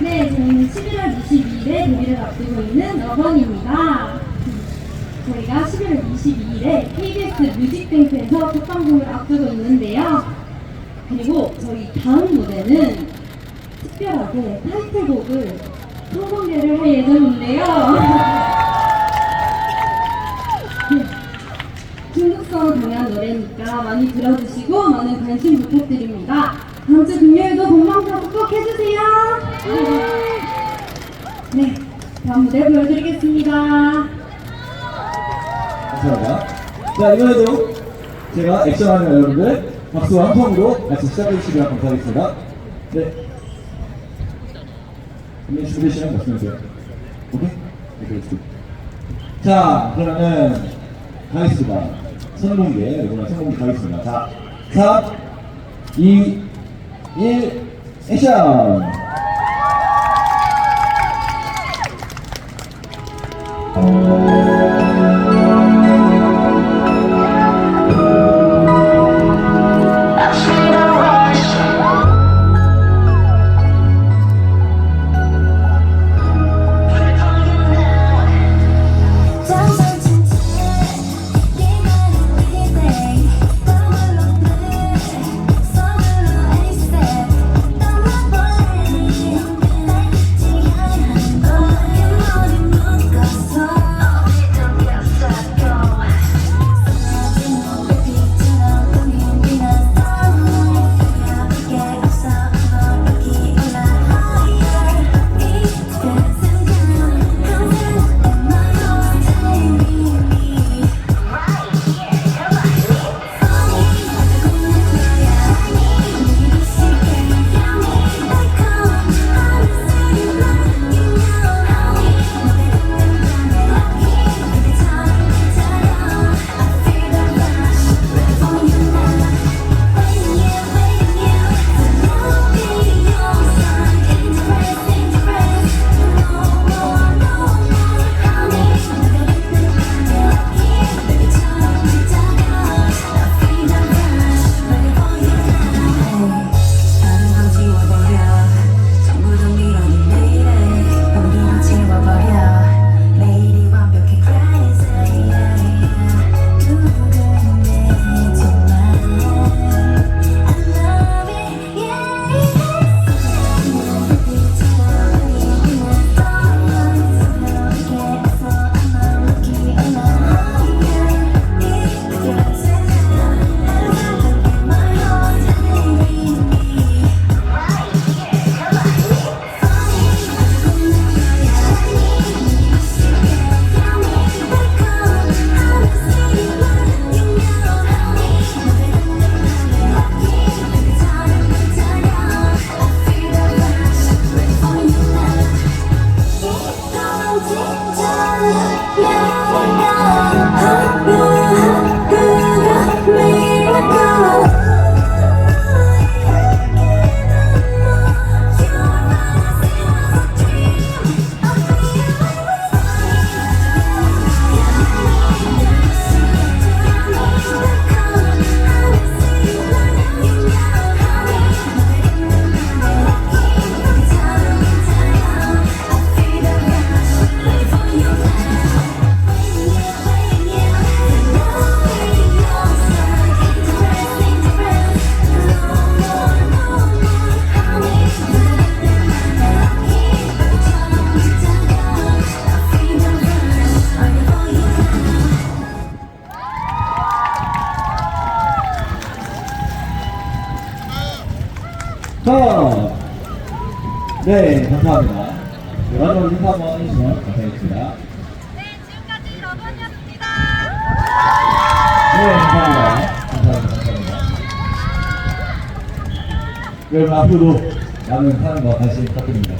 네, 저희는 11월 22일에 데뷔를 앞두고 있는 러번입니다. 저희가 11월 22일에 KBS 뮤직뱅크에서 첫 방송을 앞두고 있는데요. 그리고 저희 다음 무대는 특별하게 타이틀곡을 선공개를 할 예정인데요. 중독성을 강한 노래니까 많이 들어주시고 많은 관심 부탁드립니다. 다음 주 금요일도 본방사수 꼭 해주세요. 네, 다음 무대 보여드리겠습니다. 감사합니다. 자, 이번에도 제가 액션하는 여러분들 박수와 함성으로 같이 시작해주시면 감사하겠습니다. 네. 준비 준비되시면 말씀해주세요. 오케이? 네, 그렇습니다. 자, 그러면은 가겠습니다. 선공개, 이번에 선공개 가겠습니다. 자, 3, 2, 1, 액션! 다 자, 네, 감사합니다. 네, 마지막으로 인사 한번 해주시면 감사하겠습니다. 네, 지금까지 러번이었습니다. 네, 감사합니다. 감사합니다. 감사합니다. 여러분, 앞으로도 많은 사랑과 관심 부탁드립니다.